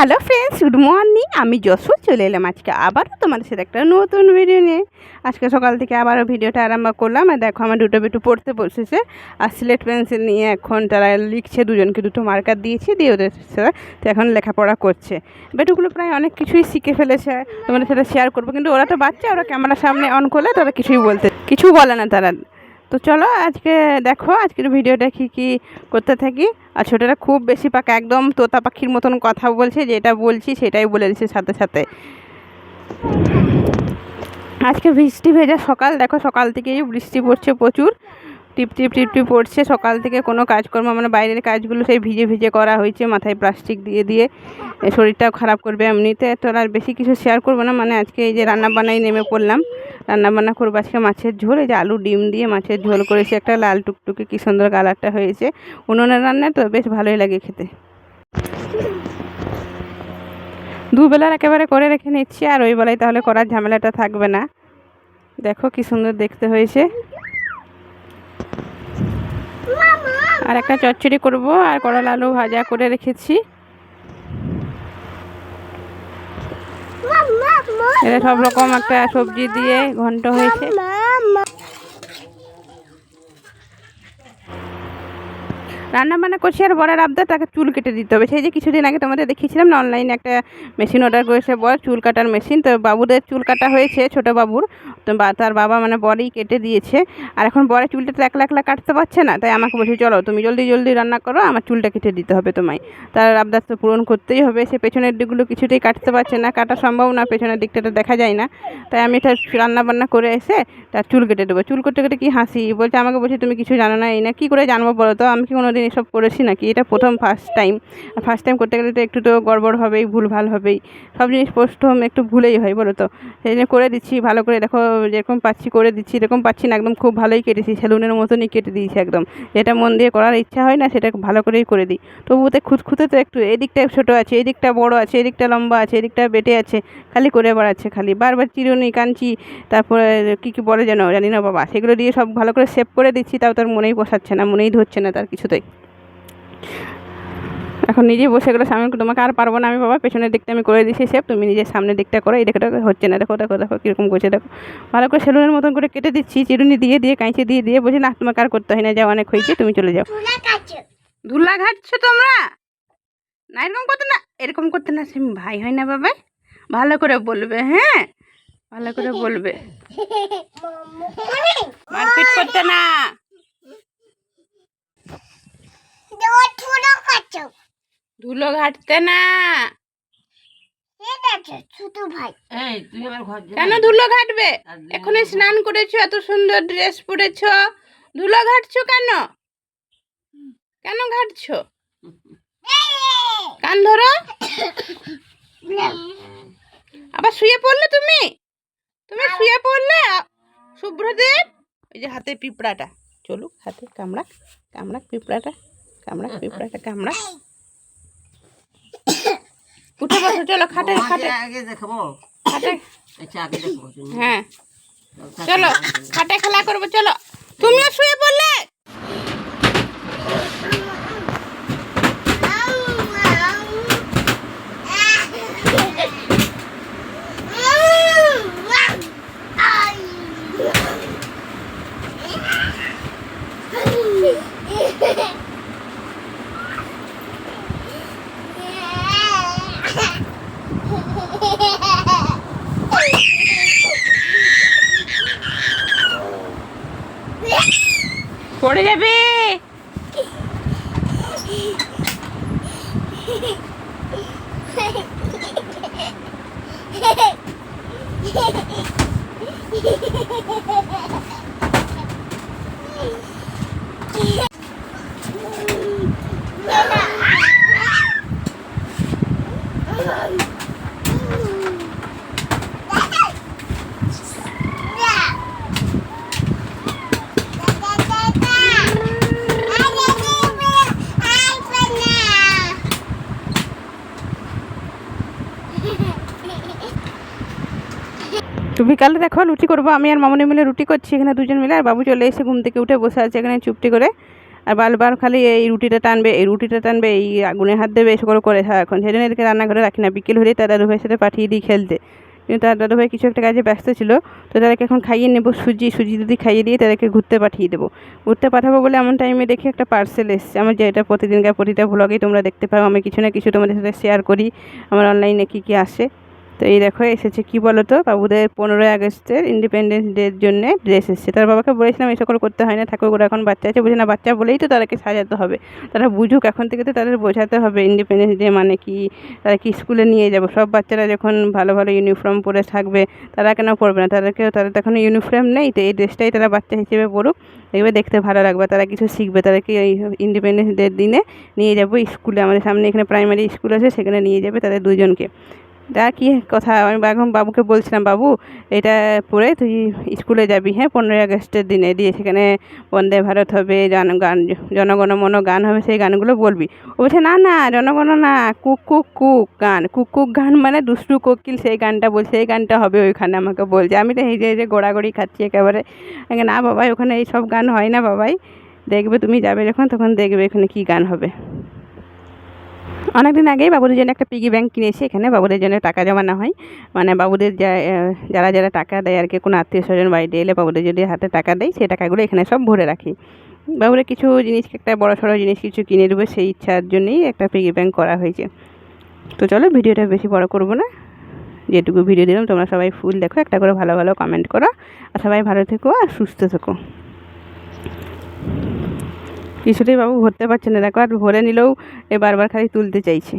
Hello friends, good morning. আমি যশো চলে এলাম আজকে আবারও তোমাদের সাথে একটা নতুন ভিডিও নিয়ে। আজকে সকাল থেকে আবারও ভিডিওটা আরম্ভ করলাম। আর দেখো, আমার দুটো বেটু পড়তে বসেছে। আর স্লেট পেন্সিল নিয়ে এখন তারা লিখছে, দুজনকে দুটো মার্কার দিয়েছি, দিয়ে ওদের সাথে তো এখন লেখাপড়া করছে। বেটুগুলো প্রায় অনেক কিছুই শিখে ফেলেছে। তোমাদের সাথে শেয়ার করব। কিন্তু ওরা তো বাচ্চা, ওরা ক্যামেরার সামনে অন করলে তারা কিছুই বলতে, কিছু বলে না তারা। তো চলো আজকে দেখো, আজকের ভিডিওটা কী কী করতে থাকি। আর ছোটোটা খুব বেশি পাকা, একদম তোতা পাখির মতন কথা বলছে, যেটা বলছি সেটাই বলে দিচ্ছে সাথে সাথে। আজকে বৃষ্টি ভেজা সকাল, দেখো সকাল থেকেই বৃষ্টি পড়ছে প্রচুর। টিপ টিপ টিপ টিপ পড়ছে, সকাল থেকে কোনো কাজকর্ম মানে বাইরের কাজগুলো সেই ভিজে ভিজে করা হয়েছে, মাথায় প্লাস্টিক দিয়ে দিয়ে। শরীরটাও খারাপ করবে এমনিতে, তো আর বেশি কিছু শেয়ার করব না মানে আজকে এই যে রান্না বান্নায় নেমে পড়লাম। রান্না বান্না করব আজকে মাছের ঝোল, এই যে আলু, ডিম দিয়ে মাছের ঝোল করেছি, একটা লাল টুকটুকে, কী সুন্দর কালারটা হয়েছে। উনুনের রান্না তো বেশ ভালোই লাগে খেতে। দুবেলার একেবারে করে রেখে নিচ্ছি, আর ওই বেলায় তাহলে করার ঝামেলাটা থাকবে না। দেখো কি সুন্দর দেখতে হয়েছে। আর একটা চচ্চড়ি করব, আর করলা আলু ভাজা করে রেখেছি। এটা সব রকম একটা সবজি দিয়ে ঘন্ট হয়েছে। রান্না বান্না করছি আর বড়ের আবদার, তাকে চুল কেটে দিতে হবে। সেই যে কিছুদিন আগে তোমাদের দেখিয়েছিলাম না অনলাইনে একটা মেশিন অর্ডার করেছে বর, চুল কাটার মেশিন তো বাবুদের চুল কাটা হয়েছে, ছোটো বাবুর। তো তার বাবা মানে বরেই কেটে দিয়েছে। আর এখন বরের চুলটা তো একলা একলা কাটতে পারছে না, তাই আমাকে বলছে, চলো, তুমি জলদি জলদি রান্না করো, আমার চুলটা কেটে দিতে হবে তোমায়। তার আবদার তো পূরণ করতেই হবে। সে পেছনের দিকগুলো কিছুতেই কাটতে পারছে না, কাটা সম্ভব না, পেছনের দিকটা তো দেখা যায় না। তাই আমি এটা রান্না বান্না করে এসে তার চুল কেটে দেবো। চুল কেটে কেটে কি হাসি? বলছে, আমাকে বলছে, তুমি কিছু জানো না, এই না, কী করে জানব বলো তো? আমি কি কোনোদিন এসব করেছি নাকি? এটা প্রথম ফার্স্ট টাইম ফার্স্ট টাইম করতে গেলে তো একটু তো গড়বড় হবেই, ভুল ভালো হবেই। সব জিনিস প্রথম একটু ভুলেই হয়, বলো তো? সেই জন্য করে দিচ্ছি, ভালো করে দেখো, যেরকম পাচ্ছি করে দিচ্ছি এরকম পাচ্ছি না, একদম খুব ভালোই কেটেছি, সেলুনের মতনই কেটে দিয়েছি একদম। যেটা মন দিয়ে করার ইচ্ছা হয় না, সেটা ভালো করেই করে দিই। তবুতে খুঁতখুঁতে তো একটু এদিকটা ছোটো আছে, এদিকটা বড় আছে, এদিকটা লম্বা আছে, এদিকটা বেটে আছে, খালি করে বেড়াচ্ছে খালি। বারবার চিরুনি, কাঞ্চি, তারপরে কী কী বলে যেন, জানি না বাবা, সেগুলো দিয়ে সব ভালো করে সেভ করে দিচ্ছি, তাও তার মনেই পোষাচ্ছে না, মনেই ধরছে না তার কিছুতেই। এখন নিজে বসে গেলে সামনে তোমাকে আর পারব না আমি বাবা পেছনের দিকটা আমি করে দিচ্ছি সেভ তুমি নিজের সামনের দিকটা করো এই দেখো দেখো হচ্ছে না দেখো দেখো দেখো কীরকম করছে দেখো। ভালো করে সেলুনের মতন করে কেটে দিচ্ছি চিরুনি দিয়ে দিয়ে কাঁচি দিয়ে দিয়ে বলছি না তোমাকে আর করতে হয় না যাও অনেক হয়েছে তুমি চলে যাও। ধুলা ঘাটছো তোমরা? না এরকম করতে না এরকম করতে না সে ভাই হয় না বাবা। ভালো করে বলবে হ্যাঁ? ভালো করে বলবে। মারপিট করতে না। ধুলো ঘাটতে না। ছোট ভাই। এই তুই আমার কেন ধুলো ঘাটবে? এখনই স্নান করেছ এত সুন্দর ড্রেস পরেছো। ধুলো ঘাটছো কেন? কেন ঘাটছো? কান ধরো। আবার শুয়ে পড়লে তুমি? তুমি শুয়ে পড়লে? শুভ্রদেব ওই যে হাতে পিঁপড়াটা। চলুক হাতে কামড়া কামড়া পিঁপড়াটা। কামড়া পিঁপড়াটা কামড়া। উঠে বসো চলো খাটে খাটে। আগে দেখাবো? খাটে। আচ্ছা আগে দেখব হ্যাঁ। চলো খাটে খেলা করব চলো। পড়ে যাবে তো বিকালে দেখো রুটি করব, আমি আর মামনি মিলে রুটি করছি, এখানে দুজন মিলে, আর বাবু চলে এসে ঘুম থেকে উঠে বসে আছে এখানে চুপটি করে। আর বারবার খালি এই রুটিটা টানবে, এই রুটিটা টানবে, এই আগুনে হাত দেবে, এসব করে করে সারাক্ষণ। সেই জন্য এদেরকে রান্নাঘরে রাখি না, বিকেল হলেই তার দাদু ভাইয়ের সাথে পাঠিয়ে দিই খেলতে। কিন্তু তার দাদু ভাই কিছু একটা কাজে ব্যস্ত ছিল, তো তাদেরকে এখন খাইয়ে নেব, সুজি সুজি যদি খাইয়ে দিয়ে তাদেরকে ঘুরতে পাঠিয়ে দেবো। ঘুরতে পাঠাবো বলে এমন টাইমে দেখি একটা পার্সেল এসছে। আমার যেটা প্রতিদিনকার প্রতিটা ব্লগেই তোমরা দেখতে পাও, আমি কিছু না কিছু তোমাদের সাথে শেয়ার করি, আমার অনলাইনে কী কী আসে। তো এই দেখো, এসেছে কি বলো তো বাবুদের পনেরোই আগস্টের ইন্ডিপেন্ডেন্স ডের জন্য ড্রেস এসেছে। তার বাবাকে বলেছিলাম, এই সকল করতে হয় না ঠাকুর ওরা এখন বাচ্চা আছে। বুঝে না, বাচ্চা বলেই তো তাদেরকে সাজাতে হবে। তারা বুঝুক এখন থেকে তো তাদের বোঝাতে হবে। ইন্ডিপেন্ডেন্স ডে মানে কি? তারা কি স্কুলে নিয়ে যাব? সব বাচ্চারা যখন ভালো ভালো ইউনিফর্ম পরে থাকবে, তারা কেন পরবে না? তাদেরকে তাদের তো এখন ইউনিফর্ম নেই, তো এই ড্রেসটাই তারা বাচ্চা হিসেবে পড়ুক দেখবে দেখতে ভালো লাগবে। তারা কিছু শিখবে। তাদেরকে এই ইন্ডিপেন্ডেন্স ডের দিনে নিয়ে যাব স্কুলে। আমাদের সামনে এখানে প্রাইমারি স্কুল আছে, সেখানে নিয়ে যাবে তাদের দুজনকে। তা কি কথা, আমি এখন বাবুকে বলছিলাম, বাবু, এটা পরে তুই স্কুলে যাবি হ্যাঁ? পনেরোই আগস্টের দিনে দিয়ে সেখানে বন্দে ভারত হবে, জন গান, জনগণ মন গান হবে, সেই গানগুলো বলবি। ও বলছে, না না, জনগণ না, কুক কুক কুক গান। কুক কুক গান মানে দুষ্টু কোকিল, সেই গানটা বলছে এই গানটা হবে ওইখানে আমাকে বলছে। আমি তো এই যে এই যে গোড়াগড়ি খাচ্ছি একেবারে। না, বাবাই, ওখানে এই সব গান হয় না, বাবাই। দেখবে, তুমি যাবে যখন, তখন দেখবে এখানে কী গান হবে। অনেকদিন আগেই বাবুদের জন্য একটা পিগি ব্যাংক কিনেছি, এখানে বাবুদের জন্য টাকা জমানো হয়। মানে বাবুদের যারা যারা টাকা দেয় আর কি, কোনো আত্মীয় স্বজন বাড়িতে এলে বাবুদের যদি হাতে টাকা দেয় সেই টাকাগুলো এখানে সব ভরে রাখি। বাবুরে কিছু জিনিস, একটা বড় সড়ো জিনিস কিছু কিনে দেবো, সেই ইচ্ছার জন্যই একটা পিগি ব্যাংক করা হয়েছে। তো চলো, ভিডিওটা বেশি বড় করব না। যেটুকু ভিডিও দিলাম, তোমরা সবাই ফুল দেখো, একটা করে ভালো ভালো কমেন্ট করো। আর সবাই ভালো থেকো আর সুস্থ থেকো। কিছুতেই বাবু ভরতে পারছে না। দেখো আর ভরে নিলেও এ বারবার খালি তুলতে চাইছে।